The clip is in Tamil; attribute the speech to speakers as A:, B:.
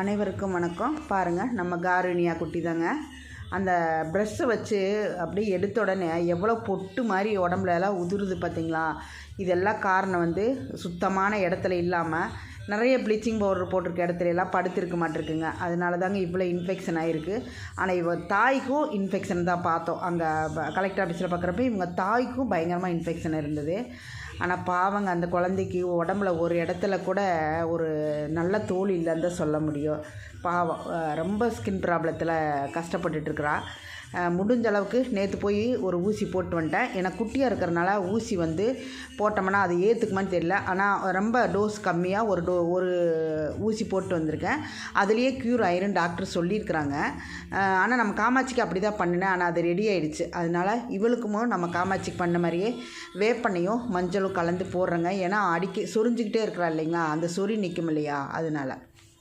A: அனைவருக்கும் வணக்கம். பாருங்கள் நம்ம காருணியா குட்டி தாங்க அந்த ப்ரெஷ்ஷை வச்சு அப்படியே எடுத்த உடனே எவ்வளோ பொட்டு மாதிரி உடம்புல எல்லாம் உதிருது பார்த்தீங்களா இதெல்லாம் காரணம் வந்து சுத்தமான இடத்துல இல்லாமல் நிறைய ப்ளீச்சிங் பவுடர் போட்டிருக்க இடத்துல எல்லாம் படுத்திருக்க மாட்டிருக்குங்க. அதனால தாங்க இவ்வளோ இன்ஃபெக்ஷன் ஆகிருக்கு ஆனால் இவ தாய்க்கும் இன்ஃபெக்ஷன் தான் பார்த்தோம். அங்கே கலெக்டர் ஆஃபீஸில் பார்க்குறப்ப இவங்க தாய்க்கும் பயங்கரமாக இன்ஃபெக்ஷன் இருந்தது. ஆனால் பாவங்க அந்த குழந்தைக்கு உடம்புல ஒரு இடத்துல கூட ஒரு நல்ல தோல் இல்லைன்னு தான் சொல்ல முடியும். பாவம். ரொம்ப ஸ்கின் ப்ராப்ளத்தில் கஷ்டப்பட்டுட்ருக்குறா முடிஞ்ச அளவுக்கு நேற்று போய் ஒரு ஊசி போட்டு வந்துட்டேன். ஏன்னா குட்டியாக இருக்கிறனால ஊசி வந்து போட்டோம்னா அது ஏற்றுக்குமான்னு தெரியல. ஆனால் ரொம்ப டோஸ் கம்மியாக ஒரு டோ ஒரு ஊசி போட்டு வந்திருக்கேன். அதுலேயே க்யூர் ஆயிரும் டாக்டர் சொல்லியிருக்கிறாங்க. ஆனால் நம்ம காமாட்சிக்கு அப்படி தான் பண்ணினேன். ஆனால் அது ரெடி ஆகிடுச்சு அதனால் இவளுக்குமோ நம்ம காமாட்சிக்கு பண்ண மாதிரியே வேப்பண்ணையும் மஞ்சள் மஞ்சளும் கலந்து போடுறேங்க. ஏன்னா அடிக்க சொரிஞ்சுக்கிட்டே இருக்கிறா இல்லைங்களா? அந்த சொறி நிற்கும் இல்லையா அதனால.